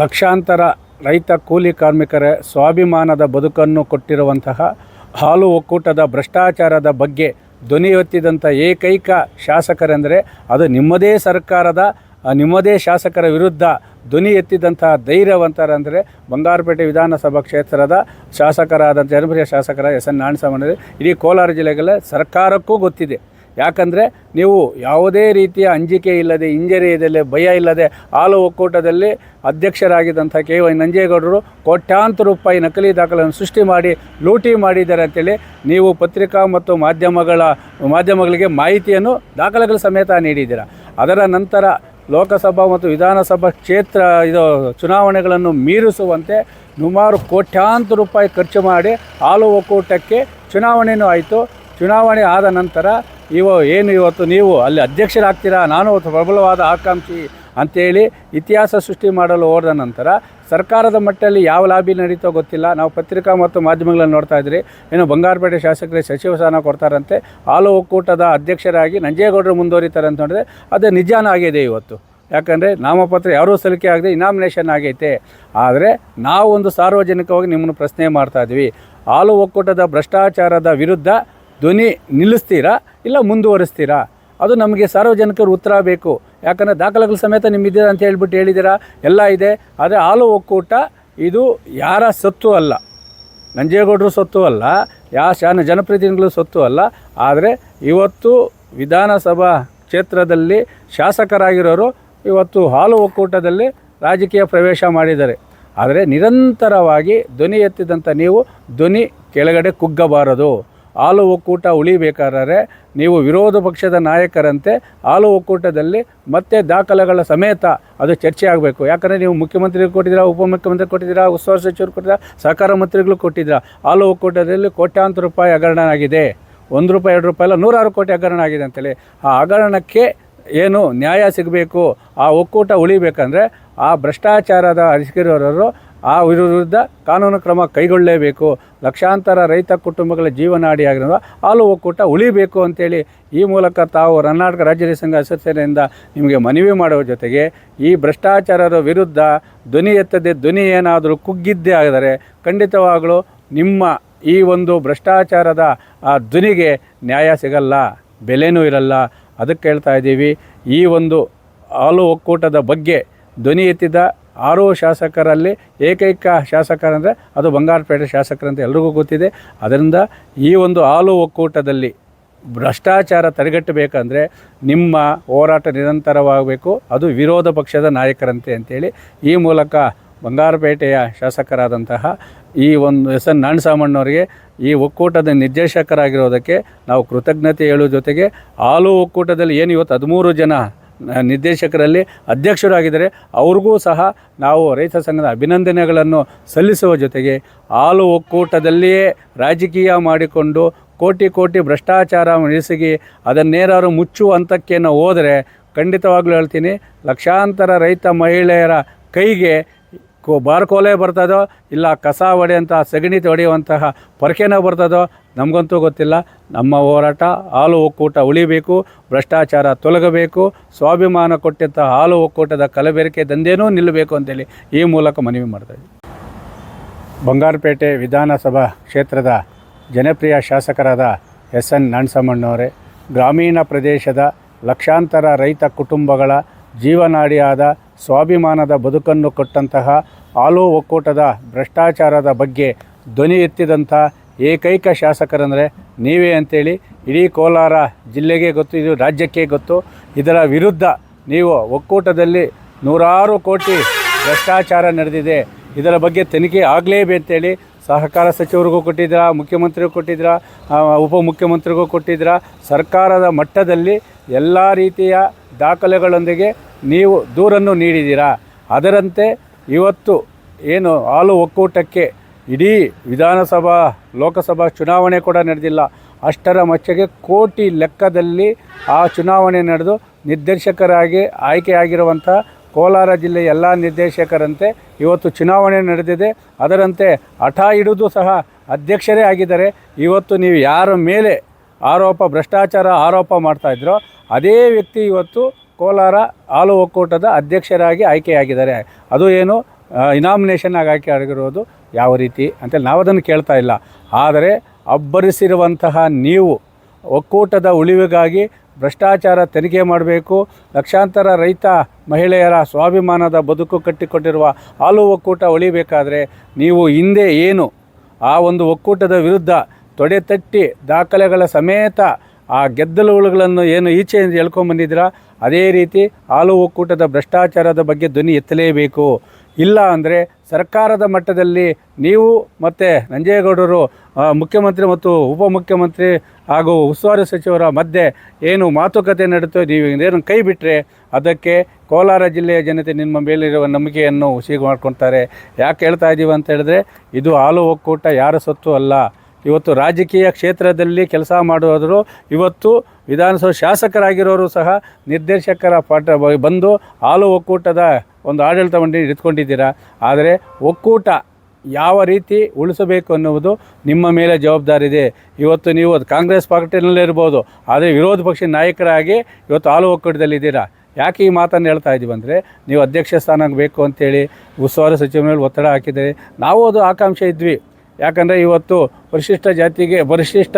ಲಕ್ಷಾಂತರ ರೈತ ಕೂಲಿ ಕಾರ್ಮಿಕರ ಸ್ವಾಭಿಮಾನದ ಬದುಕನ್ನು ಕೊಟ್ಟಿರುವಂತಹ ಹಾಲು ಒಕ್ಕೂಟದ ಭ್ರಷ್ಟಾಚಾರದ ಬಗ್ಗೆ ಧ್ವನಿ ಎತ್ತಿದಂಥ ಏಕೈಕ ಶಾಸಕರೆಂದರೆ ಅದು ನಿಮ್ಮದೇ ಸರ್ಕಾರದ ನಿಮ್ಮದೇ ಶಾಸಕರ ವಿರುದ್ಧ ಧ್ವನಿ ಎತ್ತಿದಂತಹ ಧೈರ್ಯವಂತರಂದರೆ ಬಂಗಾರಪೇಟೆ ವಿಧಾನಸಭಾ ಕ್ಷೇತ್ರದ ಶಾಸಕರಾದ, ಜನಪ್ರಿಯ ಶಾಸಕರ ಎಸ್ ಎನ್ ನಾರಾಯಣಸ್ವಾಮಿ ಇಡೀ ಕೋಲಾರ ಜಿಲ್ಲೆಗಳ ಸರ್ಕಾರಕ್ಕೂ ಗೊತ್ತಿದೆ. ಯಾಕಂದರೆ ನೀವು ಯಾವುದೇ ರೀತಿಯ ಅಂಜಿಕೆ ಇಲ್ಲದೆ ಇಲ್ಲದೆ ಭಯ ಇಲ್ಲದೆ ಹಾಲು ಒಕ್ಕೂಟದಲ್ಲಿ ಅಧ್ಯಕ್ಷರಾಗಿದ್ದಂಥ ಕೆ ವೈ ನಂಜೇಗೌಡರು ಕೋಟ್ಯಾಂತರ ರೂಪಾಯಿ ನಕಲಿ ದಾಖಲೆಯನ್ನು ಸೃಷ್ಟಿ ಮಾಡಿ, ಲೂಟಿ ಮಾಡಿದ್ದಾರೆ ಅಂತೇಳಿ ನೀವು ಪತ್ರಿಕಾ ಮತ್ತು ಮಾಧ್ಯಮಗಳ, ಮಾಧ್ಯಮಗಳಿಗೆ ಮಾಹಿತಿಯನ್ನು ದಾಖಲೆಗಳ ಸಮೇತ ನೀಡಿದ್ದೀರಾ. ಅದರ ನಂತರ ಲೋಕಸಭಾ ಮತ್ತು ವಿಧಾನಸಭಾ ಕ್ಷೇತ್ರ, ಇದು ಚುನಾವಣೆಗಳನ್ನು ಮೀರಿಸುವಂತೆ ಸುಮಾರು ಕೋಟ್ಯಾಂತರ ರೂಪಾಯಿ ಖರ್ಚು ಮಾಡಿ ಹಾಲು ಒಕ್ಕೂಟಕ್ಕೆ ಚುನಾವಣೆಯೂ ಆಯಿತು. ಚುನಾವಣೆ ಆದ ನಂತರ ಇವ ಏನು ಇವತ್ತು ನೀವು ಅಲ್ಲಿ ಅಧ್ಯಕ್ಷರಾಗ್ತೀರಾ? ನಾನು ಪ್ರಬಲವಾದ ಆಕಾಂಕ್ಷಿ ಅಂತೇಳಿ ಇತಿಹಾಸ ಸೃಷ್ಟಿ ಮಾಡಲು ಹೋದ ನಂತರ ಸರ್ಕಾರದ ಮಟ್ಟದಲ್ಲಿ ಯಾವ ಲಾಬಿ ನಡೀತೋ ಗೊತ್ತಿಲ್ಲ. ನಾವು ಪತ್ರಿಕಾ ಮತ್ತು ಮಾಧ್ಯಮಗಳನ್ನು ನೋಡ್ತಾ ಇದ್ರಿ. ಏನು ಬಂಗಾರಪೇಟೆ ಶಾಸಕರಿಗೆ ಸಚಿವ ಸ್ಥಾನ ಕೊಡ್ತಾರಂತೆ. ಹಾಲು ಒಕ್ಕೂಟದ ಅಧ್ಯಕ್ಷರಾಗಿ ನಂಜೇಗೌಡರು ಮುಂದುವರಿತಾರೆ ಅಂತ ನೋಡಿದ್ರೆ ಅದು ನಿಜಾನ ಆಗಿದೆ ಇವತ್ತು. ಯಾಕಂದರೆ ನಾಮಪತ್ರ ಯಾರೂ ಸಲ್ಲಿಕೆ ಆಗದೆ ಇನಾಮಿನೇಷನ್ ಆಗೈತೆ. ಆದರೆ ನಾವು ಒಂದು ಸಾರ್ವಜನಿಕವಾಗಿ ನಿಮ್ಮನ್ನು ಪ್ರಶ್ನೆ ಮಾಡ್ತಾ ಇದ್ವಿ. ಹಾಲು ಒಕ್ಕೂಟದ ಭ್ರಷ್ಟಾಚಾರದ ವಿರುದ್ಧ ಧ್ವನಿ ನಿಲ್ಲಿಸ್ತೀರಾ ಇಲ್ಲ ಮುಂದುವರಿಸ್ತೀರಾ? ಅದು ನಮಗೆ ಸಾರ್ವಜನಿಕರು ಉತ್ತರ ಬೇಕು. ಯಾಕಂದರೆ ದಾಖಲೆಗಳ ಸಮೇತ ನಿಮ್ಮಿದ್ದೀರಾ ಅಂತ ಹೇಳ್ಬಿಟ್ಟು ಹೇಳಿದ್ದೀರಾ? ಎಲ್ಲ ಇದೆ. ಆದರೆ ಹಾಲು ಒಕ್ಕೂಟ ಇದು ಯಾರ ಸತ್ತು ಅಲ್ಲ. ನಂಜೇಗೌಡರು ಸತ್ತು ಅಲ್ಲ. ಯಾವ ಶಾನ ಜನಪ್ರತಿನಿಧಿಗಳು ಸತ್ತು ಅಲ್ಲ. ಆದರೆ ಇವತ್ತು ವಿಧಾನಸಭಾ ಕ್ಷೇತ್ರದಲ್ಲಿ ಶಾಸಕರಾಗಿರೋರು ಇವತ್ತು ಹಾಲು ಒಕ್ಕೂಟದಲ್ಲಿ ರಾಜಕೀಯ ಪ್ರವೇಶ ಮಾಡಿದ್ದಾರೆ. ಆದರೆ ನಿರಂತರವಾಗಿ ಧ್ವನಿ ಎತ್ತಿದಂಥ ನೀವು ಧ್ವನಿ ಕೆಳಗಡೆ ಕುಗ್ಗಬಾರದು. ಹಾಲು ಒಕ್ಕೂಟ ಉಳಿಬೇಕಾದರೆ ನೀವು ವಿರೋಧ ಪಕ್ಷದ ನಾಯಕರಂತೆ ಹಾಲು ಒಕ್ಕೂಟದಲ್ಲಿ ಮತ್ತೆ ದಾಖಲೆಗಳ ಸಮೇತ ಅದು ಚರ್ಚೆ ಆಗಬೇಕು. ಯಾಕಂದರೆ ನೀವು ಮುಖ್ಯಮಂತ್ರಿಗಳು ಕೊಟ್ಟಿದ್ದೀರಾ, ಉಪಮುಖ್ಯಮಂತ್ರಿ ಕೊಟ್ಟಿದ್ದೀರಾ, ಉಸ್ತುವಾರಿ ಸಚಿವರು ಕೊಟ್ಟಿದ್ದೀರಾ, ಸಹಕಾರ ಮಂತ್ರಿಗಳು ಕೊಟ್ಟಿದ್ದೀರಾ ಹಾಲು ಒಕ್ಕೂಟದಲ್ಲಿ ಕೋಟ್ಯಾಂತರ ರೂಪಾಯಿ ಹಗರಣ ಆಗಿದೆ. ಒಂದು ರೂಪಾಯಿ, ಎರಡು ರೂಪಾಯಿ ಅಲ್ಲ, ನೂರಾರು ಕೋಟಿ ಹಗರಣ ಆಗಿದೆ ಅಂತೇಳಿ. ಆ ಹಗರಣಕ್ಕೆ ಏನು ನ್ಯಾಯ ಸಿಗಬೇಕು, ಆ ಒಕ್ಕೂಟ ಉಳಿಬೇಕಂದ್ರೆ ಆ ಭ್ರಷ್ಟಾಚಾರದ ಅಧಿಕಾರಿಯವರು ಆ ವಿರುದ್ಧ ಕಾನೂನು ಕ್ರಮ ಕೈಗೊಳ್ಳಲೇಬೇಕು. ಲಕ್ಷಾಂತರ ರೈತ ಕುಟುಂಬಗಳ ಜೀವನಾಡಿಯಾಗಿರುವ ಹಾಲು ಒಕ್ಕೂಟ ಉಳಿಬೇಕು ಅಂತೇಳಿ ಈ ಮೂಲಕ ತಾವು ಕರ್ನಾಟಕ ರಾಜ್ಯ ರೈತ ಸಂಘ ಸದಸ್ಯರಿಂದ ನಿಮಗೆ ಮನವಿ ಮಾಡುವ ಜೊತೆಗೆ ಈ ಭ್ರಷ್ಟಾಚಾರದ ವಿರುದ್ಧ ಧ್ವನಿ ಎತ್ತದೆ ಧ್ವನಿ ಏನಾದರೂ ಕುಗ್ಗಿದ್ದೇ ಆದರೆ ಖಂಡಿತವಾಗಲೂ ನಿಮ್ಮ ಈ ಒಂದು ಭ್ರಷ್ಟಾಚಾರದ ಆ ಧ್ವನಿಗೆ ನ್ಯಾಯ ಸಿಗಲ್ಲ, ಬೆಲೆನೂ ಇರಲ್ಲ. ಅದಕ್ಕೆ ಹೇಳ್ತಾ ಇದ್ದೀವಿ, ಈ ಒಂದು ಹಾಲು ಒಕ್ಕೂಟದ ಬಗ್ಗೆ ಧ್ವನಿ ಎತ್ತಿದ ಆರು ಶಾಸಕರಲ್ಲಿ ಏಕೈಕ ಶಾಸಕರಂದರೆ ಅದು ಬಂಗಾರಪೇಟೆ ಶಾಸಕರಂತ ಎಲ್ರಿಗೂ ಗೊತ್ತಿದೆ. ಅದರಿಂದ ಈ ಒಂದು ಹಾಲು ಒಕ್ಕೂಟದಲ್ಲಿ ಭ್ರಷ್ಟಾಚಾರ ತಡೆಗಟ್ಟಬೇಕಂದ್ರೆ ನಿಮ್ಮ ಹೋರಾಟ ನಿರಂತರವಾಗಬೇಕು. ಅದು ವಿರೋಧ ಪಕ್ಷದ ನಾಯಕರಂತೆ ಅಂತೇಳಿ ಈ ಮೂಲಕ ಬಂಗಾರಪೇಟೆಯ ಶಾಸಕರಾದಂತಹ ಈ ಒಂದು ಎಸ್ ಎನ್ ನಾಣಸಾಮಣ್ಣವರಿಗೆ ಈ ಒಕ್ಕೂಟದ ನಿರ್ದೇಶಕರಾಗಿರೋದಕ್ಕೆ ನಾವು ಕೃತಜ್ಞತೆ ಹೇಳುವ ಜೊತೆಗೆ ಹಾಲು ಒಕ್ಕೂಟದಲ್ಲಿ ಏನು ಇವತ್ತು ಹದಿಮೂರು ಜನ ನಿರ್ದೇಶಕರಲ್ಲಿ ಅಧ್ಯಕ್ಷರಾಗಿದ್ದಾರೆ. ಅವ್ರಿಗೂ ಸಹ ನಾವು ರೈತ ಸಂಘದ ಅಭಿನಂದನೆಗಳನ್ನು ಸಲ್ಲಿಸುವ ಜೊತೆಗೆ ಹಾಲು ಒಕ್ಕೂಟದಲ್ಲಿಯೇ ರಾಜಕೀಯ ಮಾಡಿಕೊಂಡು ಕೋಟಿ ಕೋಟಿ ಭ್ರಷ್ಟಾಚಾರ ನಡೆಸಿಗಿ ಅದನ್ನೇನಾದ್ರು ಮುಚ್ಚುವ ಹಂತಕ್ಕೆ ಹೋದರೆ ಖಂಡಿತವಾಗ್ಲೂ ಹೇಳ್ತೀನಿ, ಲಕ್ಷಾಂತರ ರೈತ ಮಹಿಳೆಯರ ಕೈಗೆ ಬಾರ್ಕೋಲೆ ಬರ್ತದೋ, ಇಲ್ಲ ಕಸ ಹೊಡೆಯಂತಹ, ಸಗಣಿ ಹೊಡೆಯುವಂತಹ ಪೊರಕೆನೋ ಬರ್ತದೋ ನಮಗಂತೂ ಗೊತ್ತಿಲ್ಲ. ನಮ್ಮ ಹೋರಾಟ ಹಾಲು ಒಕ್ಕೂಟ ಉಳಿಬೇಕು, ಭ್ರಷ್ಟಾಚಾರ ತೊಲಗಬೇಕು, ಸ್ವಾಭಿಮಾನ ಕೊಟ್ಟಂಥ ಹಾಲು ಒಕ್ಕೂಟದ ಕಲಬೆರಕೆ ದಂಧೆನೂ ನಿಲ್ಲಬೇಕು ಅಂತೇಳಿ ಈ ಮೂಲಕ ಮನವಿ ಮಾಡ್ತಾಯಿದ್ವಿ ಬಂಗಾರಪೇಟೆ ವಿಧಾನಸಭಾ ಕ್ಷೇತ್ರದ ಜನಪ್ರಿಯ ಶಾಸಕರಾದ ಎಸ್ ಎನ್ ನಾಣಸಮ್ಮಣ್ಣವರೇ ಗ್ರಾಮೀಣ ಪ್ರದೇಶದ ಲಕ್ಷಾಂತರ ರೈತ ಕುಟುಂಬಗಳ ಜೀವನಾಡಿಯಾದ ಸ್ವಾಭಿಮಾನದ ಬದುಕನ್ನು ಕೊಟ್ಟಂತಹ ಹಾಲು ಒಕ್ಕೂಟದ ಭ್ರಷ್ಟಾಚಾರದ ಬಗ್ಗೆ ಧ್ವನಿ ಎತ್ತಿದಂಥ ಏಕೈಕ ಶಾಸಕರಂದರೆ ನೀವೇ ಅಂತೇಳಿ ಇಡೀ ಕೋಲಾರ ಜಿಲ್ಲೆಗೆ ಗೊತ್ತು, ಇದು ರಾಜ್ಯಕ್ಕೆ ಗೊತ್ತು. ಇದರ ವಿರುದ್ಧ ನೀವು ಒಕ್ಕೂಟದಲ್ಲಿ ನೂರಾರು ಕೋಟಿ ಭ್ರಷ್ಟಾಚಾರ ನಡೆದಿದೆ. ಇದರ ಬಗ್ಗೆ ತನಿಖೆ ಆಗಲೇಬೇಕು ಅಂತೇಳಿ ಸಹಕಾರ ಸಚಿವರಿಗೂ ಕೊಟ್ಟಿದ್ದೀರಾ, ಮುಖ್ಯಮಂತ್ರಿಗೂ ಕೊಟ್ಟಿದ್ದೀರಾ ಉಪಮುಖ್ಯಮಂತ್ರಿಗೂ ಕೊಟ್ಟಿದ್ದೀರಾ, ಸರ್ಕಾರದ ಮಟ್ಟದಲ್ಲಿ ಎಲ್ಲ ರೀತಿಯ ದಾಖಲೆಗಳೊಂದಿಗೆ ನೀವು ದೂರನ್ನು ನೀಡಿದ್ದೀರಾ. ಅದರಂತೆ ಇವತ್ತು ಏನು ಹಾಲು ಒಕ್ಕೂಟಕ್ಕೆ ಇಡೀ ವಿಧಾನಸಭಾ, ಲೋಕಸಭಾ ಚುನಾವಣೆ ಕೂಡ ನಡೆದಿಲ್ಲ. ಅಷ್ಟರ ಮಟ್ಟಿಗೆ ಕೋಟಿ ಲೆಕ್ಕದಲ್ಲಿ ಆ ಚುನಾವಣೆ ನಡೆದು ನಿರ್ದೇಶಕರಾಗಿ ಆಯ್ಕೆಯಾಗಿರುವಂಥ ಕೋಲಾರ ಜಿಲ್ಲೆಯ ಎಲ್ಲ ನಿರ್ದೇಶಕರಂತೆ ಇವತ್ತು ಚುನಾವಣೆ ನಡೆದಿದೆ. ಅದರಂತೆ ಹಠ ಹಿಡಿದು ಸಹ ಅಧ್ಯಕ್ಷರೇ ಆಗಿದ್ದಾರೆ. ಇವತ್ತು ನೀವು ಯಾರ ಮೇಲೆ ಆರೋಪ, ಭ್ರಷ್ಟಾಚಾರ ಆರೋಪ ಮಾಡ್ತಾಯಿದ್ರೋ ಅದೇ ವ್ಯಕ್ತಿ ಇವತ್ತು ಕೋಲಾರ ಹಾಲು ಒಕ್ಕೂಟದ ಅಧ್ಯಕ್ಷರಾಗಿ ಆಯ್ಕೆಯಾಗಿದ್ದಾರೆ. ಅದು ಏನು? ಇನಾಮಿನೇಷನ್ ಆಗಿ ಆಯ್ಕೆ ಆಗಿರೋದು ಯಾವ ರೀತಿ ಅಂತೇಳಿ ನಾವು ಅದನ್ನು ಕೇಳ್ತಾ ಇಲ್ಲ. ಆದರೆ ಅಬ್ಬರಿಸಿರುವಂತಹ ನೀವು ಒಕ್ಕೂಟದ ಉಳಿವಿಗಾಗಿ ಭ್ರಷ್ಟಾಚಾರ ತನಿಖೆ ಮಾಡಬೇಕು, ಲಕ್ಷಾಂತರ ರೈತ ಮಹಿಳೆಯರ ಸ್ವಾಭಿಮಾನದ ಬದುಕು ಕಟ್ಟಿಕೊಟ್ಟಿರುವ ಹಾಲು ಒಕ್ಕೂಟ ಉಳಿಬೇಕಾದರೆ ನೀವು ಹಿಂದೆ ಏನು ಆ ಒಂದು ಒಕ್ಕೂಟದ ವಿರುದ್ಧ ತೊಡೆ ತಟ್ಟಿ ದಾಖಲೆಗಳ ಸಮೇತ ಆ ಗೆದ್ದಲುಗಳನ್ನು ಏನು ಈಚೆಯಿಂದ ಎಳ್ಕೊಂಬಂದಿದ್ದೀರಾ ಅದೇ ರೀತಿ ಹಾಲು ಒಕ್ಕೂಟದ ಭ್ರಷ್ಟಾಚಾರದ ಬಗ್ಗೆ ಧ್ವನಿ ಎತ್ತಲೇಬೇಕು. ಇಲ್ಲ ಅಂದರೆ ಸರ್ಕಾರದ ಮಟ್ಟದಲ್ಲಿ ನೀವು ಮತ್ತು ನಂಜೇಗೌಡರು ಮುಖ್ಯಮಂತ್ರಿ ಮತ್ತು ಉಪಮುಖ್ಯಮಂತ್ರಿ ಹಾಗೂ ಉಸ್ತುವಾರಿ ಸಚಿವರ ಮಧ್ಯೆ ಏನು ಮಾತುಕತೆ ನಡೆತೋ ನೀವು ಏನು ಕೈ ಬಿಟ್ಟರೆ ಅದಕ್ಕೆ ಕೋಲಾರ ಜಿಲ್ಲೆಯ ಜನತೆ ನಿಮ್ಮ ಮೇಲಿರುವ ನಂಬಿಕೆಯನ್ನು ಹುಸಿ ಮಾಡ್ಕೊತಾರೆ. ಯಾಕೆ ಹೇಳ್ತಾ ಇದ್ದೀವಿ ಅಂತ ಹೇಳಿದ್ರೆ, ಇದು ಹಾಲು ಒಕ್ಕೂಟ ಯಾರ ಸೊತ್ತು ಅಲ್ಲ. ಇವತ್ತು ರಾಜಕೀಯ ಕ್ಷೇತ್ರದಲ್ಲಿ ಕೆಲಸ ಮಾಡುವವರು ಇವತ್ತು ವಿಧಾನಸಭೆ ಶಾಸಕರಾಗಿರೋರು ಸಹ ನಿರ್ದೇಶಕರ ಪಾಠ ಬಂದು ಹಾಲು ಒಕ್ಕೂಟದ ಒಂದು ಆಡಳಿತ ಮಂಡಳಿ ಇಟ್ಕೊಂಡಿದ್ದೀರಾ. ಆದರೆ ಒಕ್ಕೂಟ ಯಾವ ರೀತಿ ಉಳಿಸಬೇಕು ಅನ್ನುವುದು ನಿಮ್ಮ ಮೇಲೆ ಜವಾಬ್ದಾರಿ ಇದೆ. ಇವತ್ತು ನೀವು ಅದು ಕಾಂಗ್ರೆಸ್ ಪಾರ್ಟಿನಲ್ಲೇ ಇರ್ಬೋದು, ಆದರೆ ವಿರೋಧ ಪಕ್ಷ ನಾಯಕರಾಗಿ ಇವತ್ತು ಹಾಲು ಒಕ್ಕೂಟದಲ್ಲಿದ್ದೀರಾ ಯಾಕೆ ಈ ಮಾತನ್ನು ಹೇಳ್ತಾ ಇದ್ದೀವಿ ಅಂದರೆ ನೀವು ಅಧ್ಯಕ್ಷ ಸ್ಥಾನಕ್ಕೆ ಬೇಕು ಅಂತೇಳಿ ಉಸ್ತುವಾರಿ ಸಚಿವರ ಮೇಲೆ ಒತ್ತಡ ಹಾಕಿದರೆ ನಾವು ಅದು ಆಕಾಂಕ್ಷೆ ಇದ್ವಿ. ಯಾಕಂದರೆ ಇವತ್ತು ಪರಿಶಿಷ್ಟ ಜಾತಿಗೆ, ಪರಿಶಿಷ್ಟ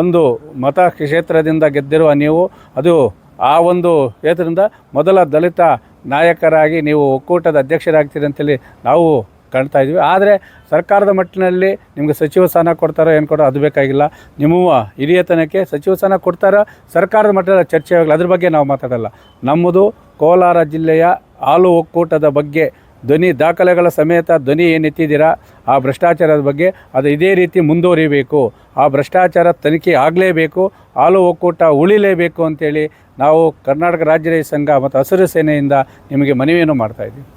ಒಂದು ಮತ ಕ್ಷೇತ್ರದಿಂದ ಗೆದ್ದಿರುವ ನೀವು, ಅದು ಆ ಒಂದು ಕ್ಷೇತ್ರದಿಂದ ಮೊದಲ ದಲಿತ ನಾಯಕರಾಗಿ ನೀವು ಒಕ್ಕೂಟದ ಅಧ್ಯಕ್ಷರಾಗ್ತೀರಿ ಅಂತೇಳಿ ನಾವು ಕಾಣ್ತಾ ಇದ್ದೀವಿ. ಆದರೆ ಸರ್ಕಾರದ ಮಟ್ಟಿನಲ್ಲಿ ನಿಮಗೆ ಸಚಿವ ಸ್ಥಾನ ಕೊಡ್ತಾರೋ ಏನು ಕೊಡೋ ಅದು ಬೇಕಾಗಿಲ್ಲ. ನಿಮ್ಮ ಹಿರಿಯತನಕ್ಕೆ ಸಚಿವ ಸ್ಥಾನ ಕೊಡ್ತಾರೋ ಸರ್ಕಾರದ ಮಟ್ಟದ ಚರ್ಚೆ ಆಗಲ್ಲ ಅದ್ರ ಬಗ್ಗೆ ನಾವು ಮಾತಾಡಲ್ಲ. ನಮ್ಮದು ಕೋಲಾರ ಜಿಲ್ಲೆಯ ಹಾಲು ಒಕ್ಕೂಟದ ಬಗ್ಗೆ ಧ್ವನಿ ದಾಖಲೆಗಳ ಸಮೇತ ಧ್ವನಿ ಏನು ಎತ್ತಿದ್ದೀರಾ ಆ ಭ್ರಷ್ಟಾಚಾರದ ಬಗ್ಗೆ ಅದು ಇದೇ ರೀತಿ ಮುಂದುವರಿಬೇಕು. ಆ ಭ್ರಷ್ಟಾಚಾರ ತನಿಖೆ ಆಗಲೇಬೇಕು. ಹಾಲು ಒಕ್ಕೂಟ ಉಳಿಲೇಬೇಕು ಅಂತೇಳಿ ನಾವು ಕರ್ನಾಟಕ ರಾಜ್ಯ ಸಂಘ ಮತ್ತು ಹಸಿರು ಸೇನೆಯಿಂದ ನಿಮಗೆ ಮನವಿಯನ್ನು ಮಾಡ್ತಾಯಿದ್ದೀವಿ